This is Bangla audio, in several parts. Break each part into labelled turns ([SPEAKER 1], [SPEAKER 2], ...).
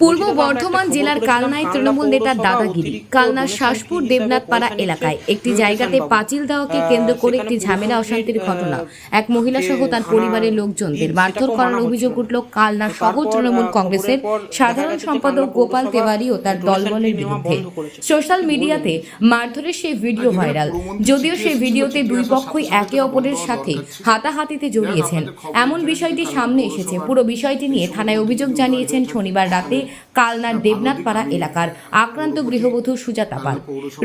[SPEAKER 1] পূর্ব বর্ধমান জেলার কালনায় তৃণমূল নেতার দাদাগিরি, কালনার শাসপুর দেবনাথ পাড়া এলাকায় একটি জায়গাতে পাঁচিল দেওয়াকে কেন্দ্র করে একটি ঝামেলা, অশান্তির ঘটনা। এক মহিলা সহ তার পরিবারের লোকজনদের মারধর করার অভিযোগ উঠল কালনা সহ তৃণমূল কংগ্রেসের সাধারণ সম্পাদক গোপাল তেওয়ারি ও তার দলবলের বিরুদ্ধে। সোশ্যাল মিডিয়াতে মারধরের সেই ভিডিও ভাইরাল। যদিও সেই ভিডিওতে দুই পক্ষই একে অপরের সাথে হাতাহাতিতে জড়িয়েছেন। এমন বিষয়টি সামনে এসেছে। পুরো বিষয়টি নিয়ে থানায় অভিযোগ জানিয়েছেন শনিবার রাতে কালনার দেবনাথ পাড়া এলাকার আক্রান্ত গৃহবধূ সুজাতা পাল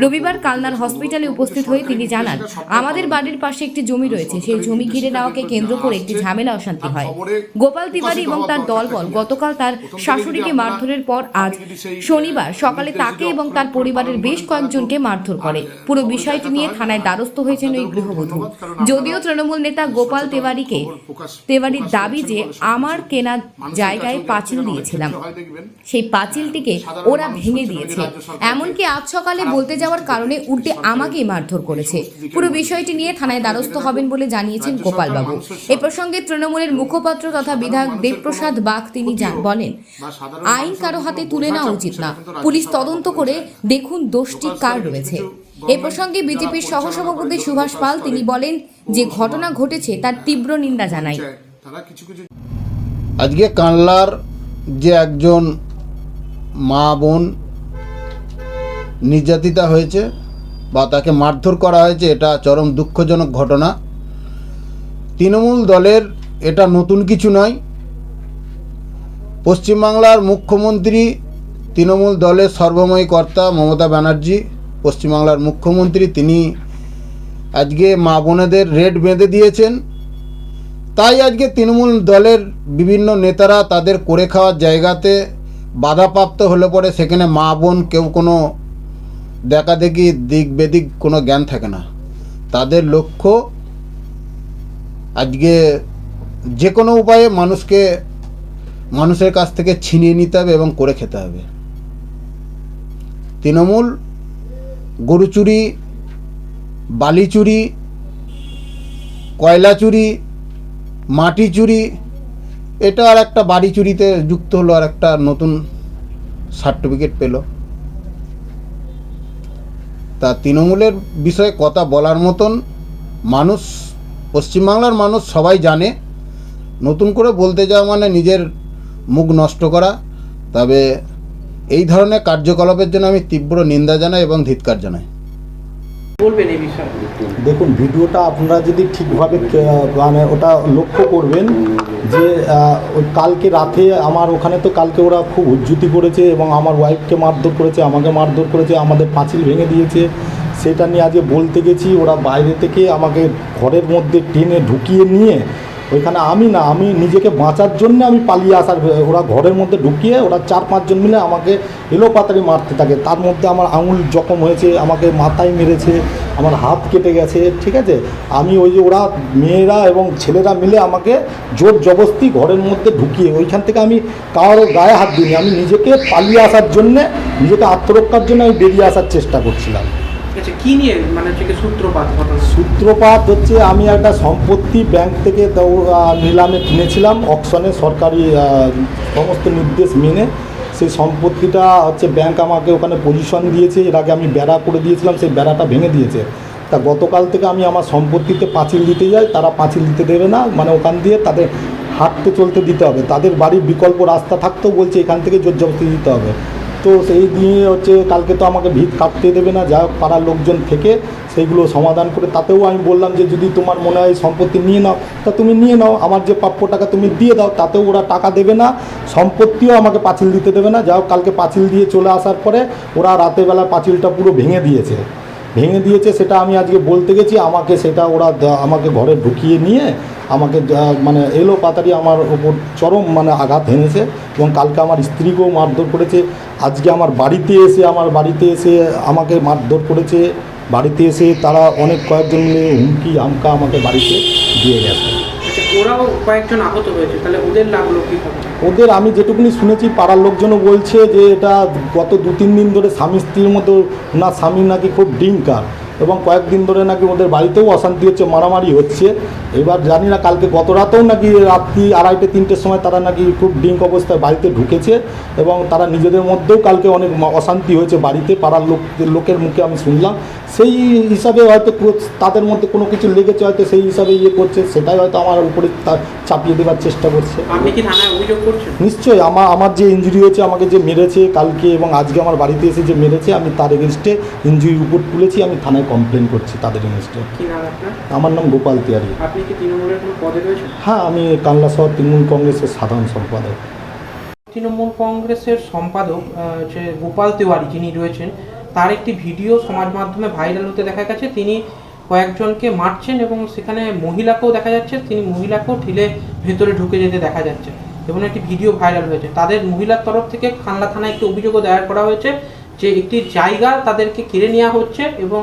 [SPEAKER 1] রবিবার কালনার হসপিটালে উপস্থিত হয়ে তিনি জানান আমাদের বাড়ির পাশে একটি জমি রয়েছে সেই জমি ঘিরে নেওয়াকে কেন্দ্র করে একটি ঝামেলা অশান্তি হয় গোপাল তিওয়ারি এবং তার দলবল গতকাল তার শাশুড়িকে মারধরের পর আজ শনিবার সকালে তাকে এবং তার পরিবারের বেশ কয়েকজনকে মারধর করে পুরো বিষয়টি নিয়ে থানায় দ্বারস্থ হয়েছেন ওই গৃহবধূ যদিও তৃণমূল নেতা গোপাল তেওয়ারিকে তেওয়ারির দাবি যে আমার কেনা জায়গায় পাঁচিল দিয়েছিলাম সেই পাঁচিলটিকে ওরা ভেঙে দিয়েছে। এমনকি আজ সকালে বলতে যাওয়ার কারণে উল্টে আমাকেই মারধর করেছে। পুরো বিষয়টি নিয়ে থানায় দ্বারস্থ হবেন বলে জানিয়েছেন গোপালবাবু এ প্রসঙ্গে তৃণমূলের মুখপাত্র তথা বিধায়ক দেবপ্রসাদ বাগ তিনি বলেন আইন কারও হাতে তুলে নেওয়া উচিত না। পুলিশ তদন্ত করে দেখুন দোষটি কার রয়েছে। এ প্রসঙ্গে বিজেপির সহসভাপতি সুভাষ পাল তিনি বলেন যে ঘটনা ঘটেছে তার তীব্র নিন্দা জানাই।
[SPEAKER 2] আজকে কানলার যে একজন মা বোন নির্যাতিতা হয়েছে বা তাকে মারধর করা হয়েছে, এটা চরম দুঃখজনক ঘটনা। তৃণমূল দলের এটা নতুন কিছু নয়। পশ্চিমবাংলার মুখ্যমন্ত্রী, তৃণমূল দলের সর্বময় কর্তা মমতা ব্যানার্জি, পশ্চিমবাংলার মুখ্যমন্ত্রী, তিনি আজকে মা বোনেদের রেড বেঁধে দিয়েছেন। তাই আজকে তৃণমূল দলের বিভিন্ন নেতারা তাদের করে খাওয়ার জায়গাতে বাধাপ্রাপ্ত হলে পরে সেখানে মা, বোন কেউ কোনো দেখা দেখি দিক বেদিক কোনো জ্ঞান থাকে না। তাদের লক্ষ্য আজকে যে কোনো উপায়ে মানুষকে, মানুষের কাছ থেকে ছিনিয়ে নিতে হবে এবং করে খেতে হবে। তৃণমূল গরু চুরি, বালি চুরি, কয়লা চুরি, মাটি চুরি এটা আর একটা বাড়ি চুরিতে যুক্ত হলো আর একটা নতুন সার্টিফিকেট পেল। তা তৃণমূলের বিষয়ে কথা বলার মতন মানুষ পশ্চিমবাংলার মানুষ সবাই জানে। নতুন করে বলতে যাওয়া মানে নিজের মুখ নষ্ট করা। তবে এই ধরনের কার্যকলাপের জন্য আমি তীব্র নিন্দা জানাই এবং ধিৎকার জানাই।
[SPEAKER 3] বলবেন এই বিষয়ে।
[SPEAKER 4] দেখুন ভিডিওটা আপনারা যদি ঠিকভাবে মানে ওটা লক্ষ্য করবেন যে ওই কালকে রাতে আমার ওখানে তো কালকে ওরা খুব উজ্জুতি করেছে এবং আমার ওয়াইফকে মারধর করেছে, আমাকে মারধর করেছে, আমাদের পাঁচিল ভেঙে দিয়েছে। সেটা নিয়ে আজকে বলতে গেছি, ওরা বাইরে থেকে আমাকে ঘরের মধ্যে টেনে ঢুকিয়ে নিয়ে ওইখানে আমি না, আমি নিজেকে বাঁচার জন্য আমি পালিয়ে আসার ওরা ঘরের মধ্যে ঢুকিয়ে ওরা চার পাঁচজন মিলে আমাকে এলো পাতারি মারতে থাকে। তার মধ্যে আমার আঙুল জখম হয়েছে, আমাকে মাথায় মেরেছে, আমার হাত কেটে গেছে, ঠিক আছে? আমি ওই যে ওরা মেয়েরা এবং ছেলেরা মিলে আমাকে জোর জবস্তি ঘরের মধ্যে ঢুকিয়ে, ওইখান থেকে আমি কারোর গায়ে হাত দিইনি। আমি নিজেকে পালিয়ে আসার জন্যে, নিজেকে আত্মরক্ষার জন্য আমি বেরিয়ে আসার চেষ্টা করছিলাম।
[SPEAKER 3] আচ্ছা কি নিয়ে মানে হচ্ছে সূত্রপাত
[SPEAKER 4] সূত্রপাত হচ্ছে, আমি একটা সম্পত্তি ব্যাংক থেকে নিলামে কিনেছিলাম, অকশনে সরকারি সমস্ত নির্দেশ মেনে। সেই সম্পত্তিটা হচ্ছে ব্যাংক আমাকে ওখানে পজিশন দিয়েছে, এর আগে আমি বেড়া করে দিয়েছিলাম, সেই বেড়াটা ভেঙে দিয়েছে। তা গতকাল থেকে আমি আমার সম্পত্তিতে পাঁচিল দিতে যাই, তারা পাঁচিল দিতে দেবে না মানে ওখান দিয়ে তাদের হাঁটতে চলতে দিতে হবে। তাদের বাড়ির বিকল্প রাস্তা থাকতেও বলছে, এখান থেকে জোর জবস্তি দিতে হবে। তো সেই দিয়ে হচ্ছে কালকে তো আমাকে ভিত কাটতে দেবে না, যা পাড়ার লোকজন থেকে সেইগুলো সমাধান করে, তাতেও আমি বললাম যে যদি তোমার মনে হয় সম্পত্তি নিয়ে নাও, তা তুমি নিয়ে নাও, আমার যে প্রাপ্য টাকা তুমি দিয়ে দাও, তাতেও ওরা টাকা দেবে না, সম্পত্তিও আমাকে পাঁচিল দিতে দেবে না, যা কালকে পাঁচিল দিয়ে চলে আসার পরে ওরা রাতেরবেলা পাঁচিলটা পুরো ভেঙে দিয়েছে। ভেঙে দিয়েছে, সেটা আমি আজকে বলতে গেছি। আমাকে সেটা ওরা আমাকে ঘরে ঢুকিয়ে নিয়ে আমাকে মানে এলো পাতারি আমার ওপর চরম মানে আঘাত হেনেছে এবং কালকে আমার স্ত্রীকেও মারধর করেছে। আজকে আমার বাড়িতে এসে, আমার বাড়িতে এসে আমাকে মারধর করেছে। বাড়িতে এসে তারা অনেক কয়েকজন মিলে হুমকি আমকা আমাকে বাড়িতে দিয়ে গেছে।
[SPEAKER 3] ওরাও কয়েকজন আহত হয়েছে, তাহলে ওদের লাগল কি
[SPEAKER 4] ওদের আমি যেটুকুনি শুনেছি, পাড়ার লোকজনও বলছে যে এটা গত দু তিন দিন ধরে স্বামী স্ত্রীর মতো, না স্বামী নাকি খুব ডিঙ্কার এবং কয়েকদিন ধরে নাকি ওদের বাড়িতেও অশান্তি হচ্ছে, মারামারি হচ্ছে। এবার জানি না কালকে গত রাতেও নাকি রাত্রি আড়াইটে, তিনটের সময় তারা নাকি খুব ড্রিঙ্ক অবস্থায় বাড়িতে ঢুকেছে এবং তারা নিজেদের মধ্যেও কালকে অনেক অশান্তি হয়েছে বাড়িতে, পাড়ার লোক লোকের মুখে আমি শুনলাম। সেই হিসাবে হয়তো তাদের মধ্যে কোনো কিছু লেগেছে হয়তো সেই হিসাবে ইয়ে করছে সেটাই হয়তো আমার উপরে চাপিয়ে দেওয়ার চেষ্টা করছে।
[SPEAKER 3] আপনি কি থানায় অভিযোগ করছেন?
[SPEAKER 4] নিশ্চয়ই আমার আমার যে ইঞ্জুরি হয়েছে আমাকে যে মেরেছে কালকে এবং আজকে আমার বাড়িতে এসে যে মেরেছে আমি তার এগেনস্টে ইঞ্জুরি রিপোর্ট তুলেছি আমি থানায় কমপ্লেন করছি তাদের এগেনস্টে আমার নাম গোপাল তিয়ারি
[SPEAKER 3] আপনি কি তৃণমূলের কোনো পদে রয়েছেন?
[SPEAKER 4] হ্যাঁ আমি কানলা শহর তৃণমূল কংগ্রেসের সাধারণ সম্পাদক।
[SPEAKER 3] তৃণমূল কংগ্রেসের সম্পাদক যে গোপাল তিওয়ারি যিনি রয়েছেন তার একটি ভিডিও সমাজ মাধ্যমে ভাইরাল হতে দেখা গেছে। তিনি কয়েকজনকে মারছেন এবং সেখানে মহিলাকেও দেখা যাচ্ছে। তিনি মহিলাকেও ঠেলে ভেতরে ঢুকে যেতে দেখা যাচ্ছে এবং একটি ভিডিও ভাইরাল হয়েছে। তাদের মহিলার তরফ থেকে খান্লা থানায় একটি অভিযোগও দায়ের করা হয়েছে যে একটি জায়গা তাদেরকে কেড়ে নেওয়া হচ্ছে এবং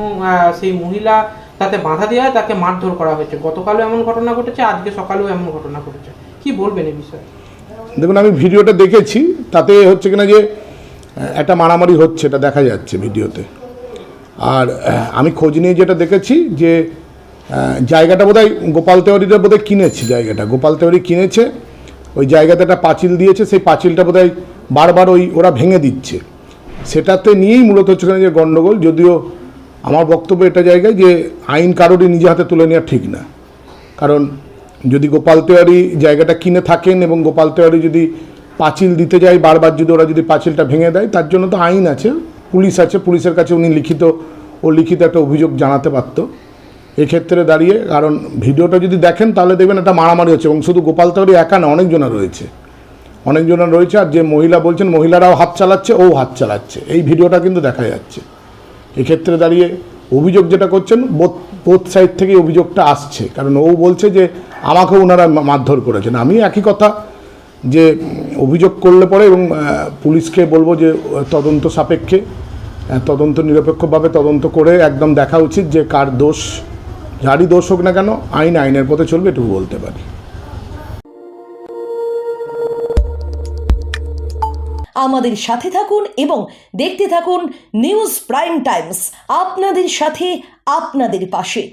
[SPEAKER 3] সেই মহিলা তাতে বাধা দেওয়া হয় তাকে মারধর করা হয়েছে। গতকালও এমন ঘটনা ঘটেছে, আজকে সকালেও এমন ঘটনা ঘটেছে। কি বলবেন এই বিষয়ে?
[SPEAKER 5] দেখুন, আমি ভিডিওটা দেখেছি, তাতে হচ্ছে কিনা যে একটা মারামারি হচ্ছে, এটা দেখা যাচ্ছে ভিডিওতে। আর আমি খোঁজ নিয়ে যেটা দেখেছি যে জায়গাটা বোধহয় গোপাল তেওয়ারিরা বোধহয় কিনেছে জায়গাটা। গোপাল তেওয়ারি কিনেছে, ওই জায়গাতে একটা পাঁচিল দিয়েছে, সেই পাঁচিলটা বোধহয় বারবার ওই, ওরা ভেঙে দিচ্ছে। সেটাতে নিয়েই মূলত হচ্ছে যে গণ্ডগোল, যদিও আমার বক্তব্য এটা জায়গায় যে, আইন কারোরই নিজে হাতে তুলে নেওয়া ঠিক না। কারণ, যদি গোপাল তেওয়ারি জায়গাটা কিনে থাকেন এবং গোপাল তেওয়ারি যদি পাঁচিল দিতে যায়, বারবার যদি ওরা যদি পাঁচিলটা ভেঙে দেয়, তার জন্য তো আইন আছে, পুলিশ আছে, পুলিশের কাছে উনি লিখিত, ও লিখিত একটা অভিযোগ জানাতে পারত। এক্ষেত্রে দাঁড়িয়ে, কারণ ভিডিওটা যদি দেখেন, তাহলে দেখবেন একটা মারামারি হচ্ছে, এবং শুধু গোপাল তেওয়ারি একা না, অনেকজনা রয়েছে। অনেকজনা রয়েছে, আর যে মহিলা বলছেন, মহিলারাও হাত চালাচ্ছে, ও হাত চালাচ্ছে। এই ভিডিওটা কিন্তু দেখা যাচ্ছে। এক্ষেত্রে দাঁড়িয়ে, অভিযোগ যেটা করছেন, বোথ বোথ সাইড থেকে অভিযোগটা আসছে। কারণ ও বলছে যে আমাকেও ওনারা মারধর করেছেন। আমি একই কথা যে অভিযোগ করলে পরে এবং পুলিশকে বলব যে, তদন্ত সাপেক্ষে তদন্ত নিরপেক্ষভাবে তদন্ত করে একদম দেখা উচিত যে কার দোষ, যারই দোষ হোক না কেন, আইন আইনের পথে চলবে এটুকু বলতে পারি।
[SPEAKER 6] আমাদের সাথে থাকুন এবং দেখতে থাকুন নিউজ প্রাইম টাইমস, আপনাদের সাথে, আপনাদের পাশে।